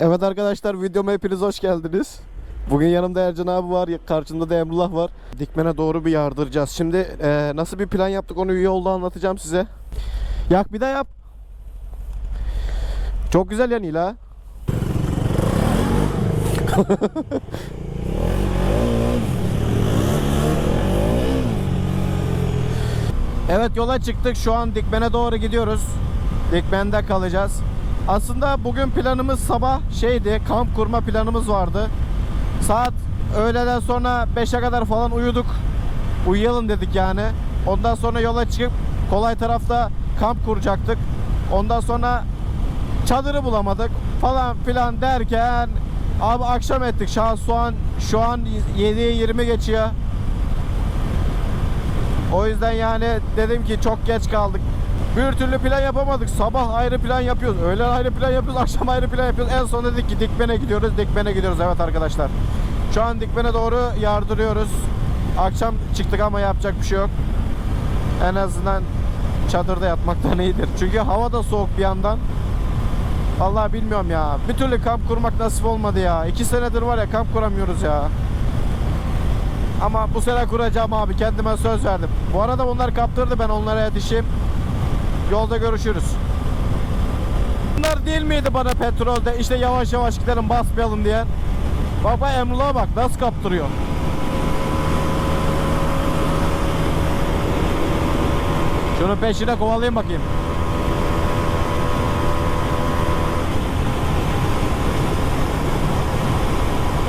Evet arkadaşlar videoma hepiniz hoş geldiniz. Bugün yanımda Ercan abi var, karşımda da Emrullah var. Dikmene doğru bir yardıracağız. Şimdi eee, nasıl bir plan yaptık onu yolda anlatacağım size. Yak bir daha yap. Çok güzel yani la. Evet yola çıktık. Şu an Dikmen'e doğru gidiyoruz. Dikmen'de kalacağız. Aslında bugün planımız sabah şeydi. Kamp kurma planımız vardı. Saat öğleden sonra 5'e kadar falan uyuduk. Uyuyalım dedik yani. Ondan sonra yola çıkıp kolay tarafta kamp kuracaktık. Ondan sonra çadırı bulamadık falan filan derken abi akşam ettik. Şu an, şu an, şu an 7'ye 20 geçiyor. O yüzden yani dedim ki çok geç kaldık. Bir türlü plan yapamadık. Sabah ayrı plan yapıyoruz. Öğlen ayrı plan yapıyoruz. Akşam ayrı plan yapıyoruz. En son dedik ki Dikmen'e gidiyoruz. Dikmen'e gidiyoruz. Evet arkadaşlar. Şu an Dikmen'e doğru yardırıyoruz. Akşam çıktık ama yapacak bir şey yok. En azından çadırda yatmaktan iyidir. Çünkü hava da soğuk bir yandan. Vallahi bilmiyorum ya. Bir türlü kamp kurmak nasip olmadı ya. İki senedir var ya kamp kuramıyoruz ya. Ama bu sene kuracağım abi. Kendime söz verdim. Bu arada bunlar kaptırdı. Ben onlara yetişeyim. Yolda görüşürüz. Bunlar değil miydi bana petrolde işte yavaş yavaş gidelim basmayalım diyen? Baba Emrullah'a bak nasıl kaptırıyor. Şunu peşine kovalayayım bakayım.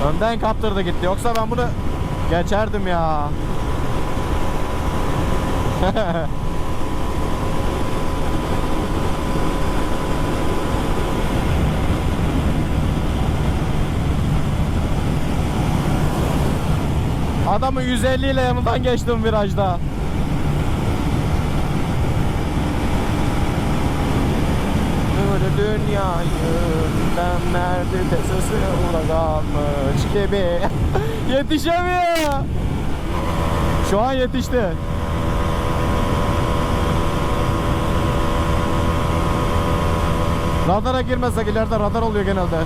Önden kaptırdı gitti. Yoksa ben bunu geçerdim ya. Adamı 150 ile yanından geçtim virajda. Böyle dünyayı nerede sesi kalmış gibi. Yetişemiyor. Şu an yetişti. Radara girmesek ileride radar oluyor genelde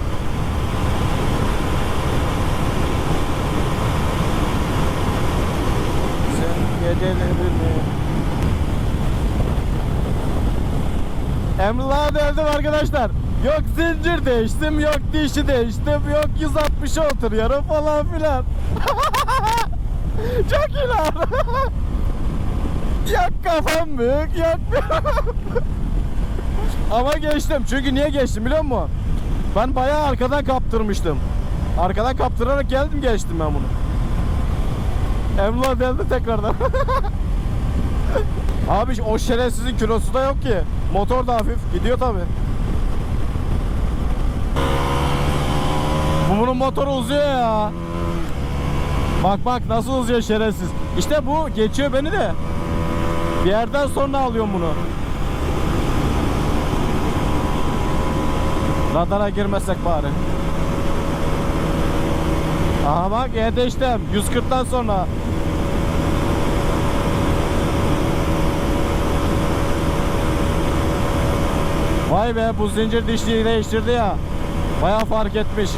Sen gecelerini Emrullah'a döndüm arkadaşlar. Yok zincir değiştim, yok dişi değiştim, yok 160 oturuyorum falan filan. Çok iyi lan. yok kafam büyük, yok Ama geçtim. Çünkü niye geçtim biliyor musun? Ben bayağı arkadan kaptırmıştım. Arkadan kaptırarak geldim geçtim ben bunu. Emrullah deldi tekrardan. Abi o şerefsizin kilosu da yok ki. Motor da hafif. Gidiyor tabi. Bu bunun motoru uzuyor ya. Bak bak nasıl uzuyor şerefsiz. İşte bu geçiyor beni de. Bir yerden sonra alıyorum bunu. Radara girmesek bari. Aha bak yetiştim. 140'tan sonra. Vay be bu zincir dişliği değiştirdi ya. Bayağı fark etmiş.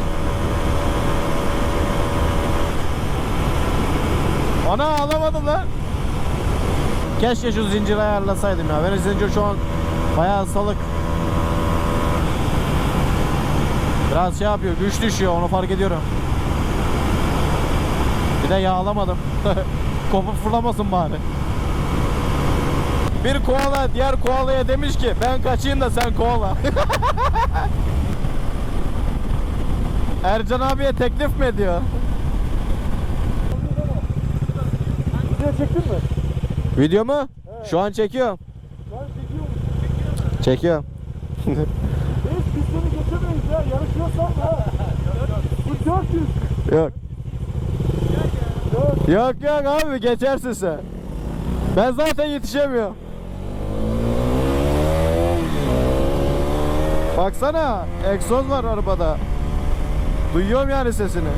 Ana alamadım lan. Keşke şu zinciri ayarlasaydım ya. Benim zincir şu an bayağı salık. Biraz şey yapıyor, güç düşüyor onu fark ediyorum. Bir de yağlamadım. Kopup fırlamasın bari. Bir koala diğer koalaya demiş ki ben kaçayım da sen koala. Ercan abiye teklif mi ediyor? Video çektin mi? Video mu? Şu an çekiyorum. Ben çekiyorum. Çekiyorum. Reis biz seni geçemeyiz ya. Yarışıyorsan ha. Bu 400. Yok. Yok yok abi geçersin sen. Ben zaten yetişemiyorum. Baksana egzoz var arabada. Duyuyorum yani sesini.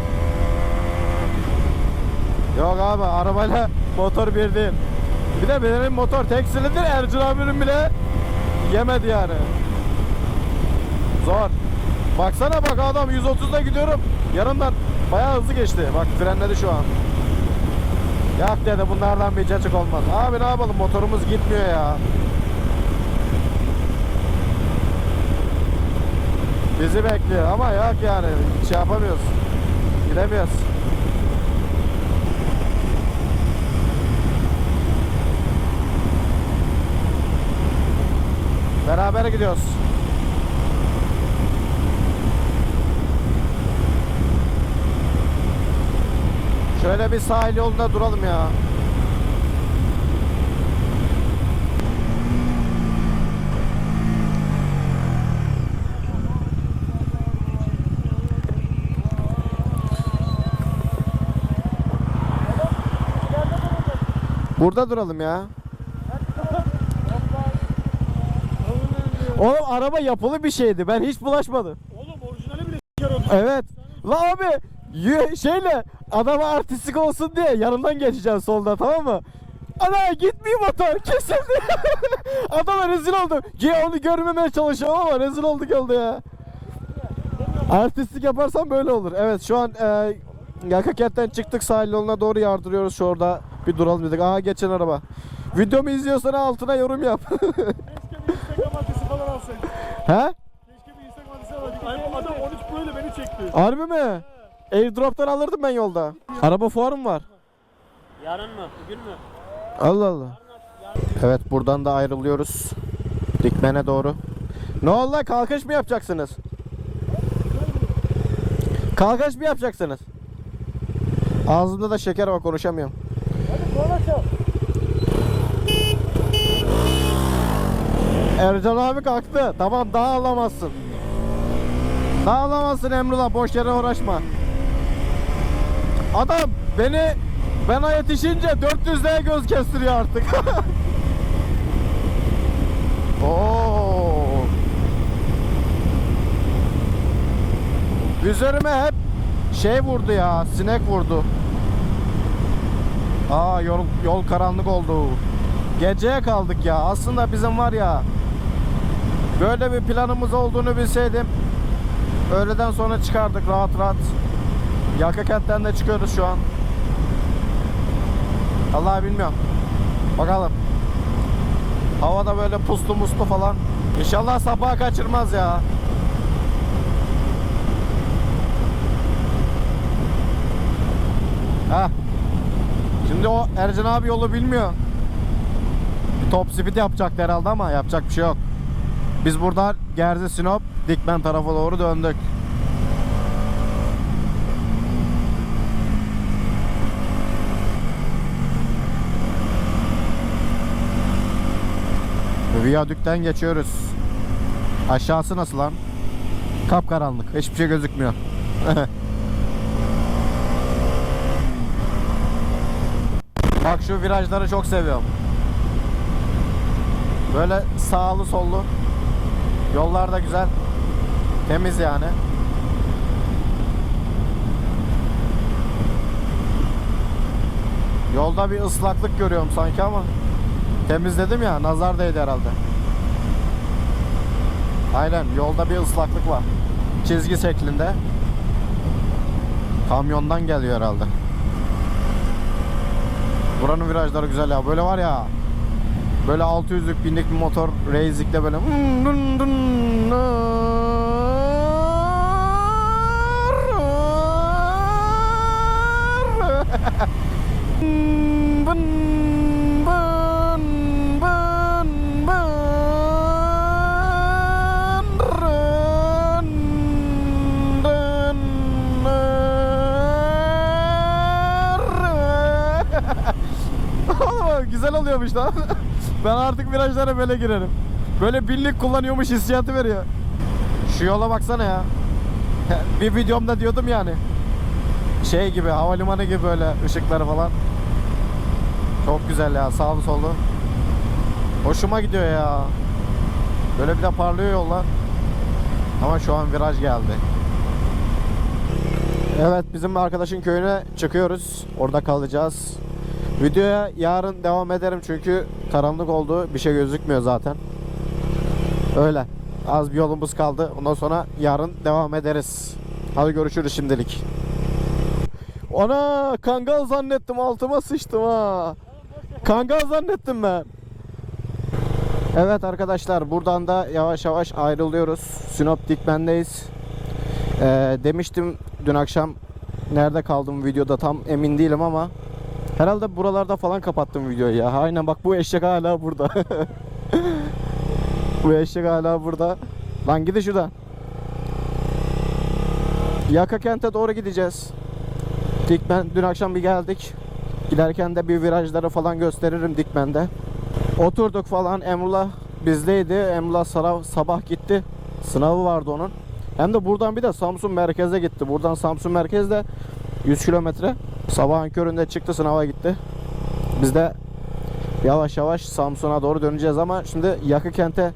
Yok abi arabayla motor bir değil. Bir de benim motor tek silindir Ercan abinin bile yemedi yani. Zor. Baksana bak adam 130'da gidiyorum. Yanımdan bayağı hızlı geçti. Bak frenledi şu an. Yak dedi bunlardan bir cacık olmaz. Abi ne yapalım motorumuz gitmiyor ya. Bizi bekliyor ama yok yani şey yapamıyoruz. Gidemiyoruz. Beraber gidiyoruz. Şöyle bir sahil yolunda duralım ya. Burada duralım ya. Oğlum araba yapılı bir şeydi. Ben hiç bulaşmadım. Oğlum orijinali bile. Evet. La abi şeyle adama artistik olsun diye yanından geçeceğim solda tamam mı? Ana gitmiyor motor kesildi. Adama rezil oldum. Ki onu görmemeye çalışıyorum ama rezil olduk oldu ya. Artistik yaparsam böyle olur. Evet şu an e, Yakaketten çıktık sahil yoluna doğru yardırıyoruz şu orada. Bir duralım dedik. Aha geçen araba. Videomu izliyorsan altına yorum yap. Keşke bir Instagram adresi falan alsaydık. He? Keşke bir Instagram adresi alsaydık. Ay, Adam 13 Pro ile beni çekti. Harbi mi? Airdrop'tan alırdım ben yolda. Araba fuarı mı var? Yarın mı? Bugün mü? Allah Allah. Evet buradan da ayrılıyoruz. Dikmene doğru. Ne oldu lan kalkış mı yapacaksınız? Kalkış mı yapacaksınız? Ağzımda da şeker var konuşamıyorum. Ercan abi kalktı. Tamam daha alamazsın. Daha alamazsın Emrullah boş yere uğraşma. Adam beni ben yetişince 400'lere göz kestiriyor artık. Oo. Üzerime hep şey vurdu ya, sinek vurdu. Aa yol, yol karanlık oldu. Geceye kaldık ya. Aslında bizim var ya böyle bir planımız olduğunu bilseydim öğleden sonra çıkardık rahat rahat. Yaka kentten de çıkıyoruz şu an. Allah bilmiyorum. Bakalım. Havada böyle puslu muslu falan. İnşallah sabaha kaçırmaz ya. Ha. Şimdi o Ercan abi yolu bilmiyor. Bir top speed yapacaktı herhalde ama yapacak bir şey yok. Biz burada Gerze Sinop Dikmen tarafa doğru döndük. Viyadükten geçiyoruz. Aşağısı nasıl lan? Kapkaranlık. Hiçbir şey gözükmüyor. Bak şu virajları çok seviyorum. Böyle sağlı sollu. Yollar da güzel. Temiz yani. Yolda bir ıslaklık görüyorum sanki ama temizledim ya nazar değdi herhalde. Aynen yolda bir ıslaklık var. Çizgi şeklinde. Kamyondan geliyor herhalde. Buranın virajları güzel ya. Böyle var ya. Böyle 600'lük binlik bir motor racing'de böyle bın, Oluyormuş lan. ben artık virajlara böyle girerim. Böyle birlik kullanıyormuş hissiyatı veriyor. Şu yola baksana ya. Bir videomda diyordum yani. Şey gibi havalimanı gibi böyle ışıkları falan. Çok güzel ya sağlı sollu. Hoşuma gidiyor ya. Böyle bir de parlıyor yollar. Ama şu an viraj geldi. Evet bizim arkadaşın köyüne çıkıyoruz. Orada kalacağız. Videoya yarın devam ederim çünkü karanlık oldu. Bir şey gözükmüyor zaten. Öyle. Az bir yolumuz kaldı. Ondan sonra yarın devam ederiz. Hadi görüşürüz şimdilik. Ana kangal zannettim altıma sıçtım ha. Kangal zannettim ben. Evet arkadaşlar buradan da yavaş yavaş ayrılıyoruz. Sinop Dikmen'deyiz. Ee, demiştim dün akşam nerede kaldım videoda tam emin değilim ama herhalde buralarda falan kapattım videoyu ya. Aynen bak bu eşek hala burada. bu eşek hala burada. Lan gidin şuradan. Yaka kente doğru gideceğiz. Dikmen dün akşam bir geldik. Giderken de bir virajları falan gösteririm Dikmen'de. Oturduk falan Emrullah bizdeydi. Emrullah sara- sabah gitti. Sınavı vardı onun. Hem de buradan bir de Samsun merkeze gitti. Buradan Samsun merkezde 100 kilometre. Sabahın köründe çıktı sınava gitti. Biz de yavaş yavaş Samsun'a doğru döneceğiz ama şimdi yakı kente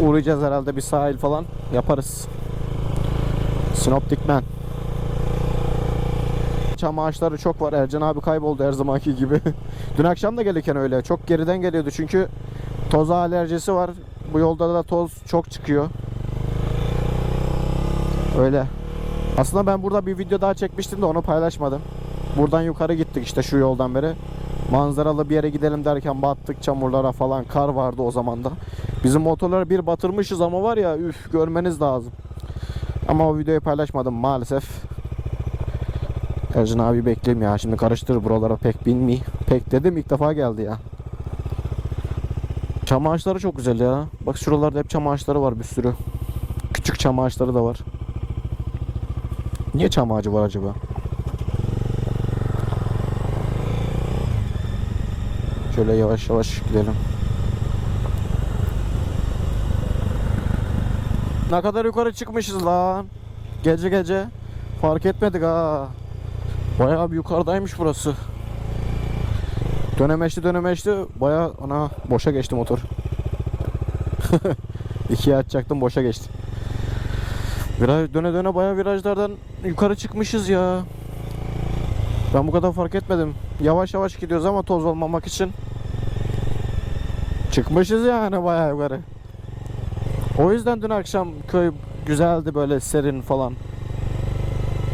uğrayacağız herhalde bir sahil falan yaparız. Sinop. Çam ağaçları çok var. Ercan abi kayboldu her zamanki gibi. Dün akşam da gelirken öyle. Çok geriden geliyordu çünkü toza alerjisi var. Bu yolda da toz çok çıkıyor. Öyle. Aslında ben burada bir video daha çekmiştim de onu paylaşmadım. Buradan yukarı gittik işte şu yoldan beri. Manzaralı bir yere gidelim derken battık çamurlara falan. Kar vardı o zaman da. Bizim motorları bir batırmışız ama var ya üf görmeniz lazım. Ama o videoyu paylaşmadım maalesef. Ercan abi bekleyeyim ya. Şimdi karıştır buralara pek binmi. Pek dedim ilk defa geldi ya. Çam ağaçları çok güzel ya. Bak şuralarda hep çam ağaçları var bir sürü. Küçük çam ağaçları da var. Niye çam ağacı var acaba? Şöyle yavaş yavaş gidelim. Ne kadar yukarı çıkmışız lan. Gece gece. Fark etmedik ha. Bayağı bir yukarıdaymış burası. Dönemeçli dönemeçli bayağı ana boşa geçti motor. İkiye açacaktım boşa geçti. Viraj döne döne bayağı virajlardan yukarı çıkmışız ya. Ben bu kadar fark etmedim. Yavaş yavaş gidiyoruz ama toz olmamak için. Çıkmışız yani bayağı yukarı. O yüzden dün akşam köy güzeldi böyle serin falan.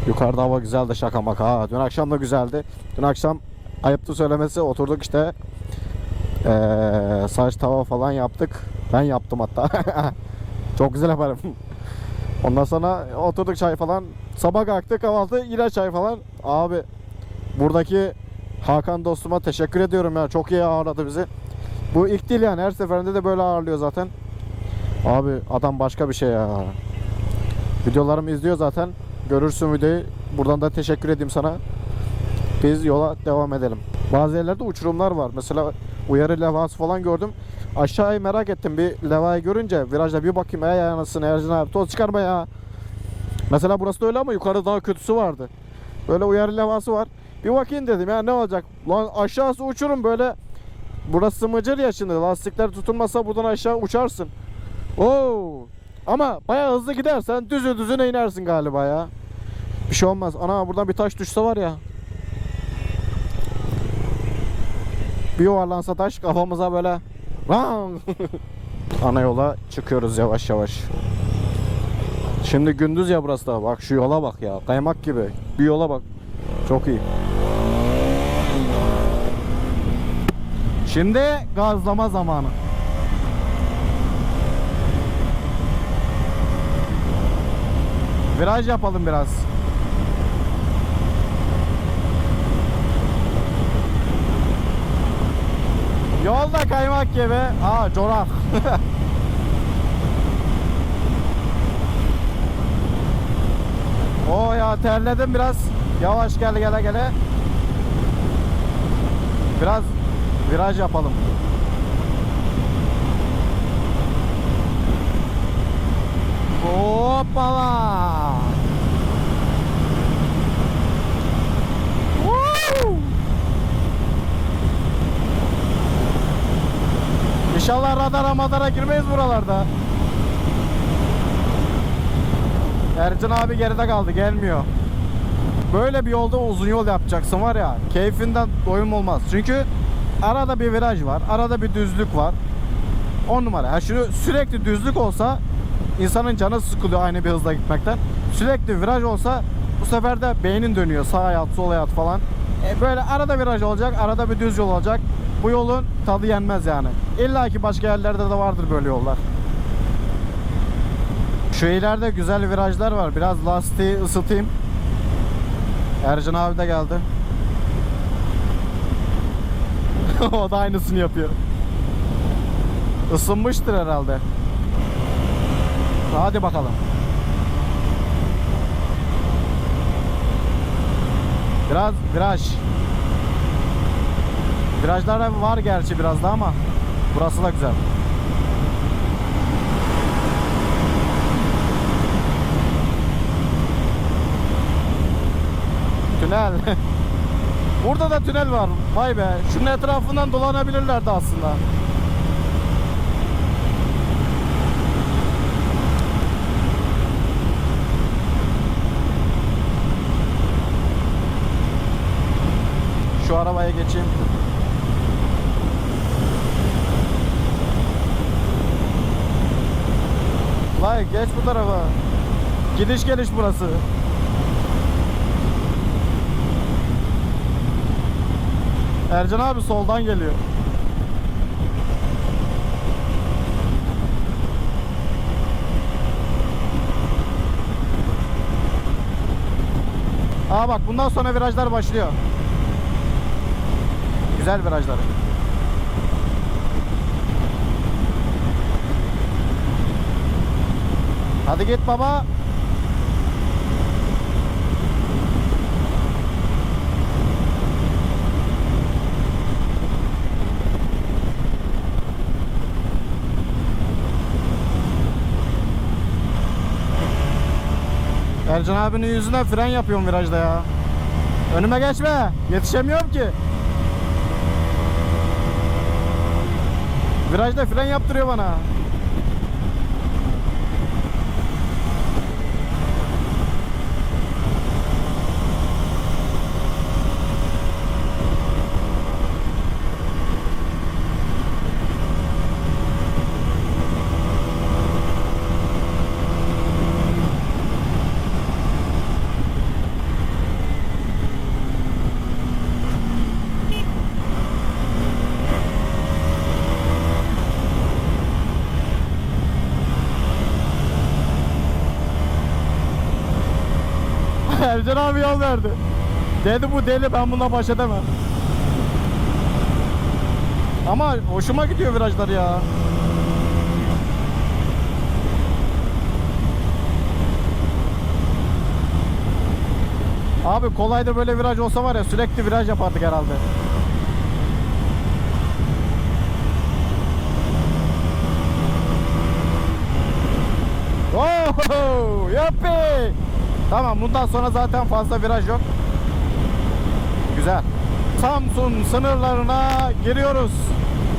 Yukarıda hava güzeldi şaka maka. Ha, dün akşam da güzeldi. Dün akşam ayıptı söylemesi oturduk işte. Ee, saç tava falan yaptık. Ben yaptım hatta. Çok güzel yaparım. Ondan sonra oturduk çay falan. Sabah kalktık kahvaltı yine çay falan. Abi buradaki Hakan dostuma teşekkür ediyorum ya. Çok iyi ağırladı bizi. Bu ilk değil yani her seferinde de böyle ağırlıyor zaten. Abi adam başka bir şey ya. Videolarımı izliyor zaten. Görürsün videoyu. Buradan da teşekkür edeyim sana. Biz yola devam edelim. Bazı yerlerde uçurumlar var. Mesela uyarı levhası falan gördüm. Aşağıyı merak ettim. Bir levhayı görünce virajda bir bakayım. Ey anasını Ercan abi toz çıkarma ya. Mesela burası da öyle ama yukarıda daha kötüsü vardı. Böyle uyarı levhası var. Bir bakayım dedim ya ne olacak? Lan aşağısı uçurum böyle. Burası mıcır ya şimdi. Lastikler tutunmasa buradan aşağı uçarsın. Oo. Ama bayağı hızlı gidersen düzü düzüne inersin galiba ya. Bir şey olmaz. Ana buradan bir taş düşse var ya. Bir yuvarlansa taş kafamıza böyle Ram! Ana yola çıkıyoruz yavaş yavaş. Şimdi gündüz ya burası da. Bak şu yola bak ya. Kaymak gibi. Bir yola bak. Çok iyi. Şimdi gazlama zamanı. Viraj yapalım biraz. Yolda kaymak gibi. Aa corak. o ya terledim biraz. Yavaş gel gele gele. Biraz viraj yapalım. Hoppala. Woo! İnşallah radara madara girmeyiz buralarda. Ercan abi geride kaldı gelmiyor. Böyle bir yolda uzun yol yapacaksın var ya keyfinden doyum olmaz. Çünkü arada bir viraj var, arada bir düzlük var. 10 numara. Ha şunu sürekli düzlük olsa insanın canı sıkılıyor aynı bir hızla gitmekten. Sürekli viraj olsa bu sefer de beynin dönüyor. Sağa yat, sola yat falan. E böyle arada viraj olacak, arada bir düz yol olacak. Bu yolun tadı yenmez yani. İlla ki başka yerlerde de vardır böyle yollar. Şu ileride güzel virajlar var. Biraz lastiği ısıtayım. Ercan abi de geldi. o da aynısını yapıyor. Isınmıştır herhalde. Hadi bakalım. Biraz viraj. Virajlar var gerçi biraz da ama burası da güzel. Tünel. Burada da tünel var. Vay be. Şunun etrafından dolanabilirlerdi aslında. Şu arabaya geçeyim. Vay geç bu tarafa. Gidiş geliş burası. Ercan abi soldan geliyor. Aa bak bundan sonra virajlar başlıyor. Güzel virajlar. Hadi git baba. Ercan abinin yüzünden fren yapıyorum virajda ya. Önüme geçme. Yetişemiyorum ki. Virajda fren yaptırıyor bana. Ercan abi yol verdi. Dedi bu deli ben bununla baş edemem. Ama hoşuma gidiyor virajlar ya. Abi kolay da böyle viraj olsa var ya sürekli viraj yapardık herhalde. Oh, yappi. Tamam bundan sonra zaten fazla viraj yok. Güzel. Samsun sınırlarına giriyoruz.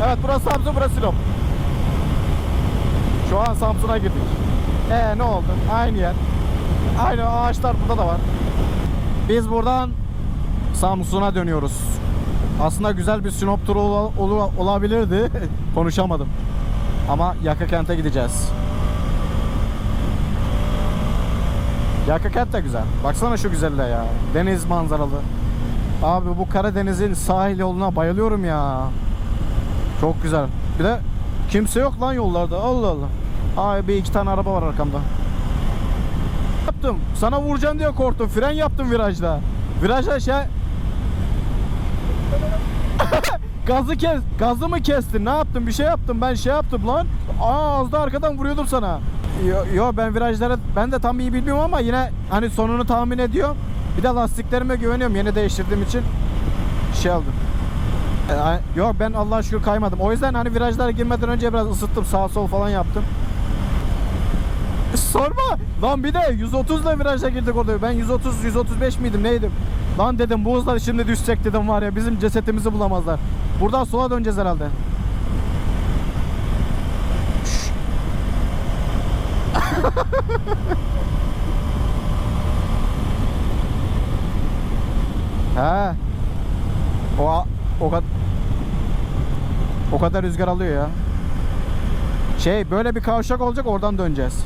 Evet burası Samsun burası Sinop. Şu an Samsun'a girdik. Ee ne oldu? Aynı yer. Aynı ağaçlar burada da var. Biz buradan Samsun'a dönüyoruz. Aslında güzel bir Sinop turu ola- ola- olabilirdi. Konuşamadım. Ama Yaka kente gideceğiz. Yakakent de güzel. Baksana şu güzelliğe ya. Deniz manzaralı. Abi bu Karadeniz'in sahil yoluna bayılıyorum ya. Çok güzel. Bir de kimse yok lan yollarda. Allah Allah. Abi bir iki tane araba var arkamda. Yaptım. Sana vuracağım diye korktum. Fren yaptım virajda. Virajda şey... Gazı kes, gazı mı kestin? Ne yaptın? Bir şey yaptım. Ben şey yaptım lan. Aa az da arkadan vuruyordum sana. Yo, yo ben virajlara ben de tam iyi bilmiyorum ama yine hani sonunu tahmin ediyorum. Bir de lastiklerime güveniyorum yeni değiştirdiğim için şey aldım. E, Yok ben Allah'a şükür kaymadım. O yüzden hani virajlara girmeden önce biraz ısıttım. Sağ sol falan yaptım. Sorma. Lan bir de 130 ile viraja girdik orada. Ben 130 135 miydim neydim? Lan dedim bu hızla şimdi düşecek dedim var ya bizim cesetimizi bulamazlar. Buradan sola döneceğiz herhalde. He. O o kadar o kadar rüzgar alıyor ya. Şey böyle bir kavşak olacak oradan döneceğiz.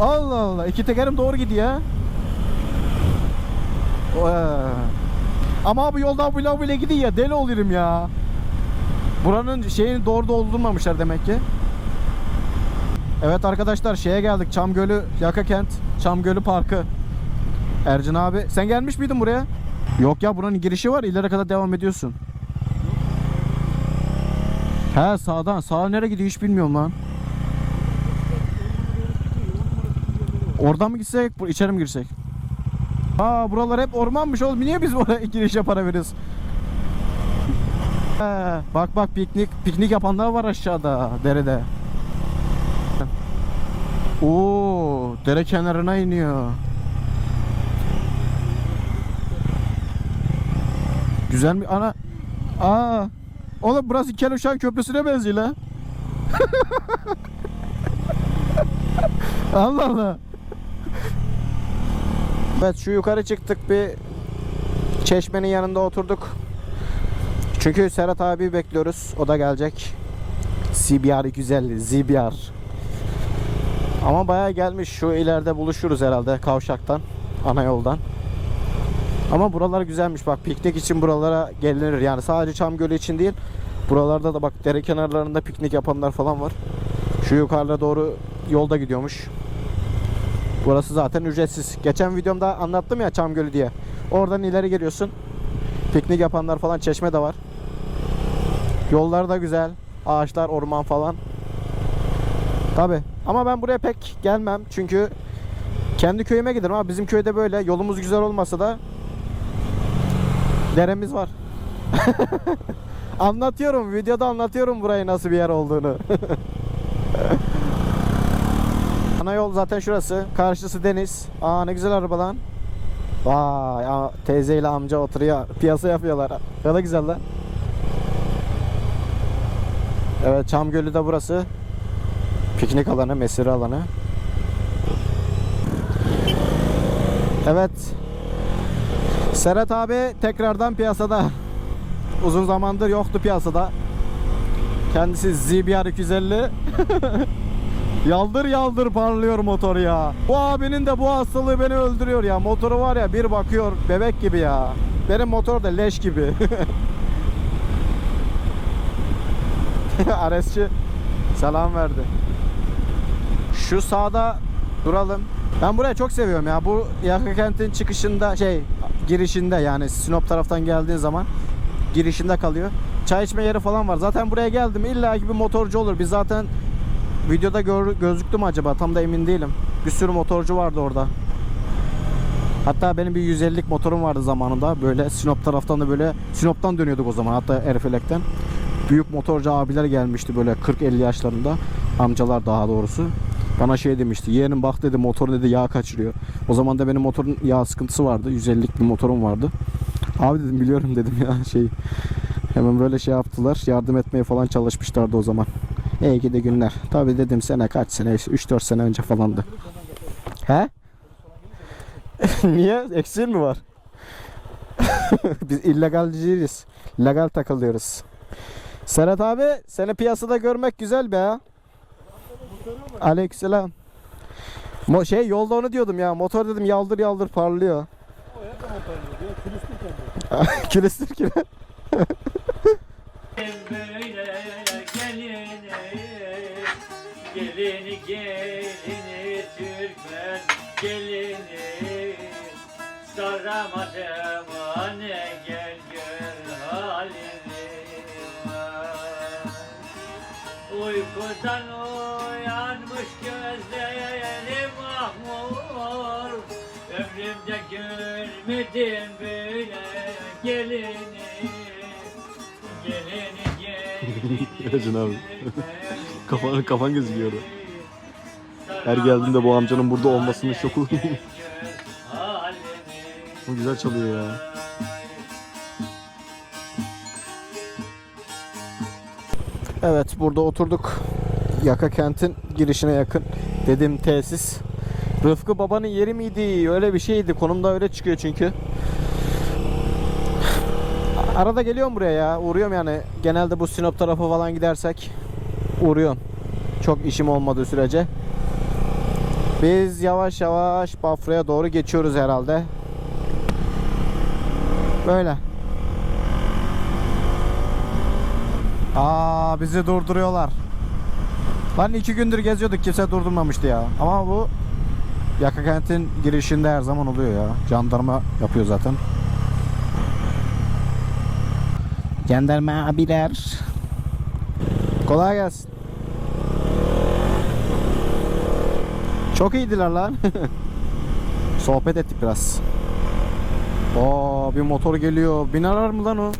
Allah Allah iki tekerim doğru gidiyor ha. Ama abi yolda bula bula gidiyor ya deli olurum ya. Buranın şeyini doğru doldurmamışlar demek ki. Evet arkadaşlar şeye geldik Çamgölü Yakakent Çamgölü Parkı. Ercin abi sen gelmiş miydin buraya? Yok ya buranın girişi var ileri kadar devam ediyorsun. He sağdan sağa nereye gidiyor hiç bilmiyorum lan. Oradan mı gitsek içeri mi girsek? Aa buralar hep ormanmış oğlum niye biz buraya girişe para veriyoruz? He, bak bak piknik piknik yapanlar var aşağıda derede. Oo, dere kenarına iniyor. Güzel mi? Ana. Aa. Oğlum burası Keluşan Köprüsü'ne benziyor la. Allah Allah. Evet şu yukarı çıktık bir çeşmenin yanında oturduk. Çünkü Serhat abi bekliyoruz. O da gelecek. CBR güzel. ZBR. Ama bayağı gelmiş. Şu ileride buluşuruz herhalde kavşaktan. Ana yoldan. Ama buralar güzelmiş. Bak piknik için buralara gelinir. Yani sadece Çamgölü için değil. Buralarda da bak dere kenarlarında piknik yapanlar falan var. Şu yukarıda doğru yolda gidiyormuş. Burası zaten ücretsiz. Geçen videomda anlattım ya Çamgölü diye. Oradan ileri geliyorsun. Piknik yapanlar falan çeşme de var. Yollar da güzel. Ağaçlar, orman falan. Tabi. Ama ben buraya pek gelmem. Çünkü kendi köyüme giderim ama bizim köyde böyle yolumuz güzel olmasa da deremiz var. anlatıyorum. Videoda anlatıyorum burayı nasıl bir yer olduğunu. Ana yol zaten şurası. Karşısı deniz. Aa ne güzel araba lan. Vay teyzeyle amca oturuyor. Piyasa yapıyorlar. Ya da güzel lan. Evet Çamgölü de burası. Piknik alanı, mesire alanı. Evet. Serhat abi tekrardan piyasada. Uzun zamandır yoktu piyasada. Kendisi ZBR 250. yaldır yaldır parlıyor motor ya. Bu abinin de bu hastalığı beni öldürüyor ya. Motoru var ya bir bakıyor bebek gibi ya. Benim motor da leş gibi. Aresçi selam verdi. Şu sağda duralım. Ben burayı çok seviyorum ya. Bu Yaka kentin çıkışında şey girişinde yani Sinop taraftan geldiğin zaman girişinde kalıyor. Çay içme yeri falan var. Zaten buraya geldim illa ki bir motorcu olur. Biz zaten videoda gör, gözüktü mü acaba tam da emin değilim. Bir sürü motorcu vardı orada. Hatta benim bir 150'lik motorum vardı zamanında. Böyle Sinop taraftan da böyle Sinop'tan dönüyorduk o zaman hatta Erfelek'ten. Büyük motorcu abiler gelmişti böyle 40-50 yaşlarında. Amcalar daha doğrusu. Bana şey demişti. Yeğenim bak dedi motor dedi yağ kaçırıyor. O zaman da benim motorun yağ sıkıntısı vardı. 150'lik bir motorum vardı. Abi dedim biliyorum dedim ya şey. Hemen böyle şey yaptılar. Yardım etmeye falan çalışmışlardı o zaman. İyi ki de günler. Tabi dedim sene kaç sene? 3-4 sene önce falandı. He? Niye? Eksiğin mi var? Biz illegalciyiz. Legal takılıyoruz. Serhat abi seni piyasada görmek güzel be ya. Aleykümselam. Mo şey yolda onu diyordum ya. Motor dedim yaldır yaldır parlıyor. O zaman parlıyor. diyor. Külüstür kendi. Külüstür ki. Böyle gelini, gelini gelini Türkmen gelini Saramadım anne gel gör halini Uykudan görmedim böyle gelini Gelini gelini Ercan abi. Kafan- kafan gözüküyor. Her geldiğimde bu amcanın burada olmasının şoku. Bu güzel çalıyor ya. Evet burada oturduk. Yaka kentin girişine yakın. Dedim tesis. Rıfkı babanın yeri miydi? Öyle bir şeydi. Konumda öyle çıkıyor çünkü. Arada geliyorum buraya ya. Uğruyorum yani. Genelde bu Sinop tarafı falan gidersek uğruyorum. Çok işim olmadığı sürece. Biz yavaş yavaş Bafra'ya doğru geçiyoruz herhalde. Böyle. Aa bizi durduruyorlar. Lan iki gündür geziyorduk kimse durdurmamıştı ya. Ama bu Yaka kentin girişinde her zaman oluyor ya. Jandarma yapıyor zaten. Jandarma abiler. Kolay gelsin. Çok iyiydiler lan. Sohbet ettik biraz. Aa bir motor geliyor. Bin arar mı lan o?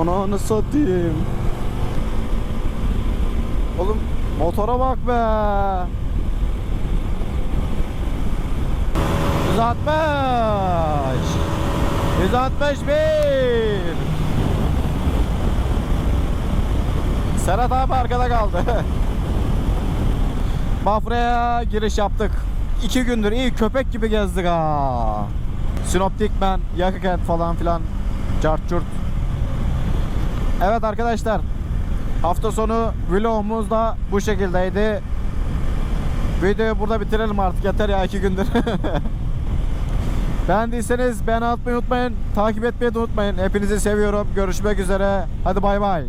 Ananı satayım. Oğlum motora bak be. 160 161 Serhat abi arkada kaldı. Bafra'ya giriş yaptık. İki gündür iyi köpek gibi gezdik ha. Sinoptik ben, Yakıkent falan filan. Cart curt. Evet arkadaşlar. Hafta sonu vlogumuz da bu şekildeydi. Videoyu burada bitirelim artık yeter ya iki gündür. Beğendiyseniz beğeni atmayı unutmayın. Takip etmeyi de unutmayın. Hepinizi seviyorum. Görüşmek üzere. Hadi bay bay.